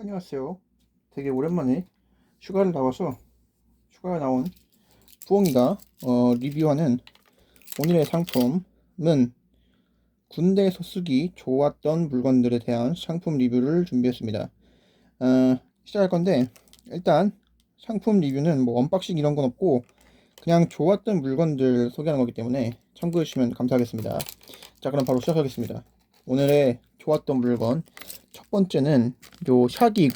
안녕하세요. 되게 오랜만에 휴가를 나와서 휴가 나온 부엉이가 어, 리뷰하는 오늘의 상품은 군대에서 쓰기 좋았던 물건들에 대한 상품 리뷰를 준비했습니다. 어, 시작할 건데 일단 상품 리뷰는 뭐 언박싱 이런 건 없고 그냥 좋았던 물건들 소개하는 거기 때문에 참고해 주시면 감사하겠습니다. 자 그럼 바로 시작하겠습니다. 오늘의 좋았던 물건 첫 번째는 요 샤딕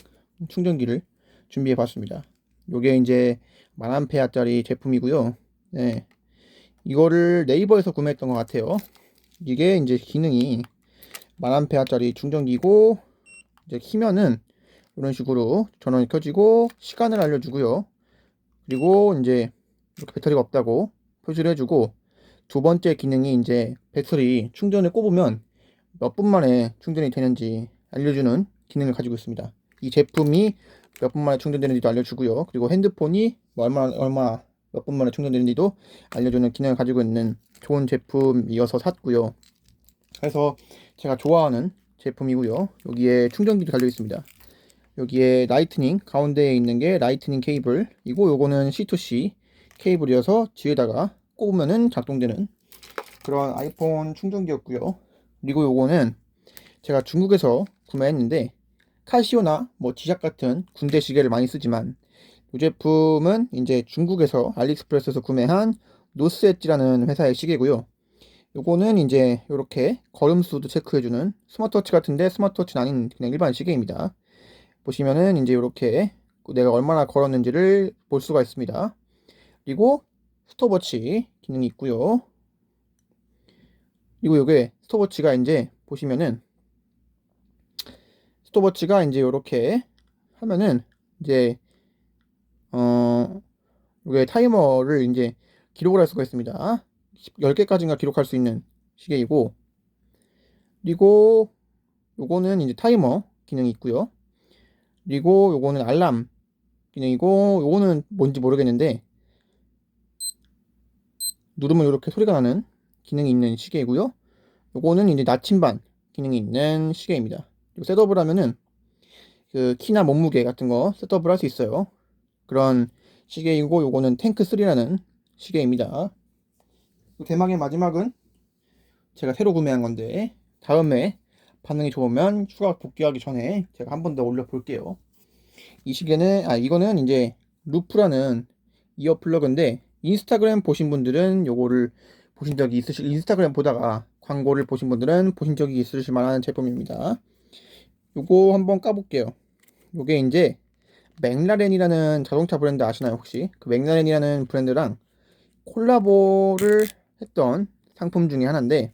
충전기를 준비해 봤습니다. 요게 이제 만암페아짜리 제품이고요. 네. 이거를 네이버에서 구매했던 것 같아요. 이게 이제 기능이 만암페아짜리 충전기고 이제 키면은 이런 식으로 전원이 켜지고 시간을 알려주고요. 그리고 이제 이렇게 배터리가 없다고 표시를 해주고 두 번째 기능이 이제 배터리 충전을 꼽으면 몇 분 만에 충전이 되는지 알려주는 기능을 가지고 있습니다. 이 제품이 몇 분 만에 충전되는지도 알려주고요. 그리고 핸드폰이 뭐 얼마 얼마 몇 분 만에 충전되는지도 알려주는 기능을 가지고 있는 좋은 제품이어서 샀고요. 그래서 제가 좋아하는 제품이고요. 여기에 충전기도 달려 있습니다. 여기에 라이트닝 가운데에 있는 게 라이트닝 케이블이고 요거는 C2C 케이블이어서 뒤에다가 꼽으면은 작동되는 그런 아이폰 충전기였고요. 그리고 요거는 제가 중국에서 구매했는데 카시오나 뭐 지샥 같은 군대 시계를 많이 쓰지만 이 제품은 이제 중국에서 알리익스프레스에서 구매한 노스엣지라는 회사의 시계고요. 요거는 이제 이렇게 걸음수도 체크해주는 스마트워치 같은데 스마트워치는 아닌 그냥 일반 시계입니다. 보시면은 이제 이렇게 내가 얼마나 걸었는지를 볼 수가 있습니다. 그리고 스톱워치 기능이 있고요. 그리고 요게 스톱워치가 이제 보시면은 스톱워치가 이제 이렇게 하면은 이제 어 이게 타이머를 이제 기록을 할 수가 있습니다. 10개까지인가 기록할 수 있는 시계이고 그리고 요거는 이제 타이머 기능이 있고요. 그리고 요거는 알람 기능이고 요거는 뭔지 모르겠는데 누르면 이렇게 소리가 나는 기능이 있는 시계이고요. 요거는 이제 나침반 기능이 있는 시계입니다. 셋업을 하면은 그 키나 몸무게 같은 거 셋업을 할 수 있어요. 그런 시계이고 요거는 탱크 3라는 시계입니다. 대망의 마지막은 제가 새로 구매한 건데 다음에 반응이 좋으면 추가 복귀하기 전에 제가 한 번 더 올려 볼게요. 이 시계는 아 이거는 이제 루프라는 이어 플러그인데 인스타그램 보신 분들은 요거를 보신 적이 있으실 인스타그램 보다가 광고를 보신 분들은 보신 적이 있으실 만한 제품입니다. 요거 한번 까볼게요. 요게 이제 맥라렌이라는 자동차 브랜드 아시나요 혹시? 그 맥라렌이라는 브랜드랑 콜라보를 했던 상품 중에 하나인데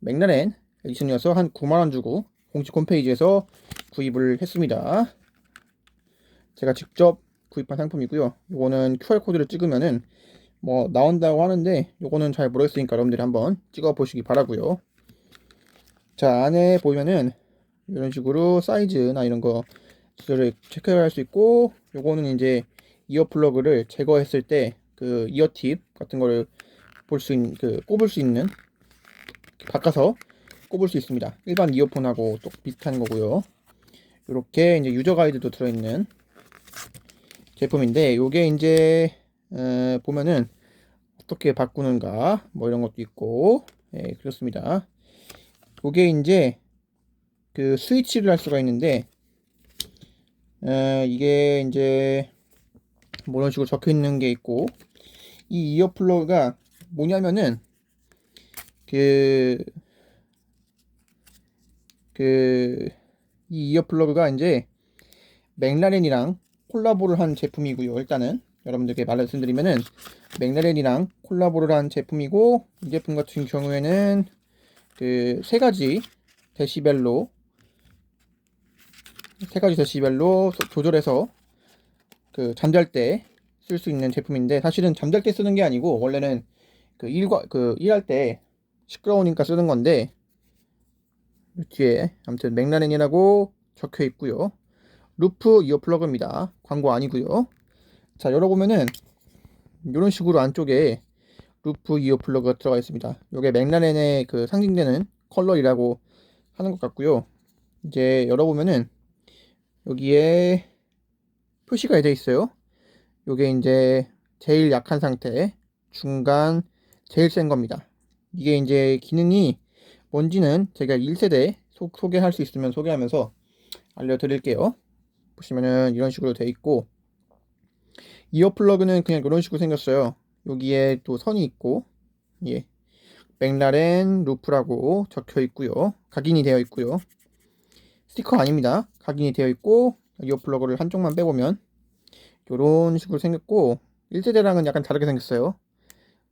맥라렌 에디션이어서 한 9만원 주고 공식 홈페이지에서 구입을 했습니다. 제가 직접 구입한 상품이고요. 요거는 QR코드를 찍으면은 뭐 나온다고 하는데 요거는 잘 모르겠으니까 여러분들이 한번 찍어 보시기 바라고요. 자 안에 보면은 이런 식으로 사이즈나 이런 거를 체크할 수 있고 요거는 이제 이어 플러그를 제거했을 때 그 이어 팁 같은 거를 볼 수 있는 그 꼽을 수 있는 바꿔서 꼽을 수 있습니다. 일반 이어폰하고 또 비슷한 거고요. 이렇게 이제 유저 가이드도 들어있는 제품인데 요게 이제 에, 보면은 어떻게 바꾸는가 뭐 이런 것도 있고 예, 그렇습니다. 요게 이제 그 스위치를 할 수가 있는데 에, 이게 이제 뭐 이런 식으로 적혀 있는 게 있고 이 이어 플러그가 뭐냐면은 그 그 이 이어 플러그가 이제 맥라렌이랑 콜라보를 한 제품이고요. 일단은 여러분들께 말씀드리면은 맥라렌이랑 콜라보를 한 제품이고 이 제품 같은 경우에는 그 세 가지 데시벨로 세 가지 데시벨로 조절해서 그 잠잘 때 쓸 수 있는 제품인데 사실은 잠잘 때 쓰는 게 아니고 원래는 그 일과 그 일할 때 시끄러우니까 쓰는 건데 뒤에 아무튼 맥라렌이라고 적혀 있고요. 루프 이어 플러그입니다. 광고 아니고요. 자 열어보면은 이런 식으로 안쪽에 루프 이어 플러그가 들어가 있습니다. 이게 맥라렌의 그 상징되는 컬러이라고 하는 것 같고요. 이제 열어보면은 여기에 표시가 되어 있어요. 요게 이제 제일 약한 상태, 중간, 제일 센 겁니다. 이게 이제 기능이 뭔지는 제가 1세대 소, 소개할 수 있으면 소개하면서 알려드릴게요. 보시면은 이런 식으로 되어 있고 이어 플러그는 그냥 이런 식으로 생겼어요. 여기에 또 선이 있고 예 맥라렌 루프라고 적혀 있고요. 각인이 되어 있고요. 스티커 아닙니다. 각인이 되어 있고 이어 플러그를 한쪽만 빼보면 이런 식으로 생겼고 1세대랑은 약간 다르게 생겼어요.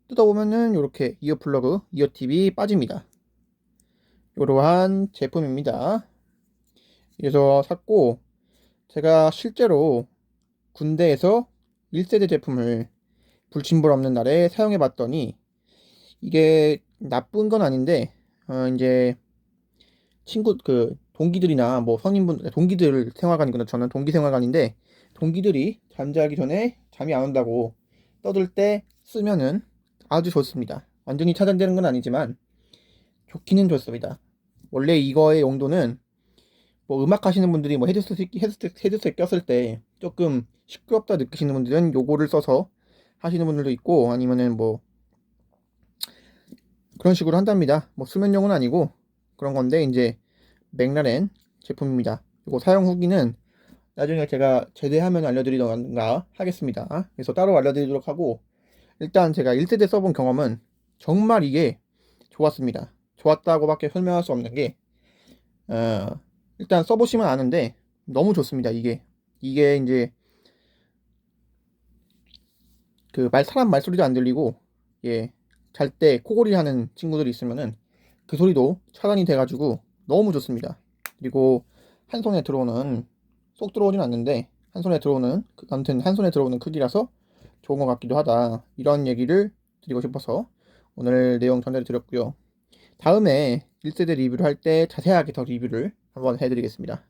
뜯어보면은 이렇게 이어 플러그, 이어 팁이 빠집니다. 이러한 제품입니다. 그래서 샀고 제가 실제로 군대에서 1세대 제품을 불침벌 없는 날에 사용해 봤더니 이게 나쁜 건 아닌데 어 이제 친구 그 동기들이나 뭐 성인분 동기들 생활관이구나 저는 동기 생활관인데 동기들이 잠자기 전에 잠이 안 온다고 떠들 때 쓰면은 아주 좋습니다. 완전히 차단되는 건 아니지만 좋기는 좋습니다. 원래 이거의 용도는 뭐 음악 하시는 분들이 뭐 헤드셋 헤드셋 헤드셋 꼈을 때 조금 시끄럽다 느끼시는 분들은 요거를 써서 하시는 분들도 있고 아니면은 뭐 그런 식으로 한답니다. 뭐 수면용은 아니고 그런 건데 이제 맥라렌 제품입니다. 이거 사용 후기는 나중에 제가 제대하면 알려드리던가 하겠습니다. 그래서 따로 알려드리도록 하고 일단 제가 1세대 써본 경험은 정말 이게 좋았습니다. 좋았다고밖에 설명할 수 없는 게 어, 일단 써보시면 아는데 너무 좋습니다. 이게 이게 이제 그 말 사람 말소리도 안 들리고 예 잘 때 코골이 하는 친구들이 있으면은 그 소리도 차단이 돼가지고 너무 좋습니다. 그리고 한 손에 들어오는 쏙 들어오진 않는데 한 손에 들어오는 그- 아무튼 한 손에 들어오는 크기라서 좋은 것 같기도 하다 이런 얘기를 드리고 싶어서 오늘 내용 전달해 드렸고요. 다음에 1세대 리뷰를 할 때 자세하게 더 리뷰를 한번 해드리겠습니다.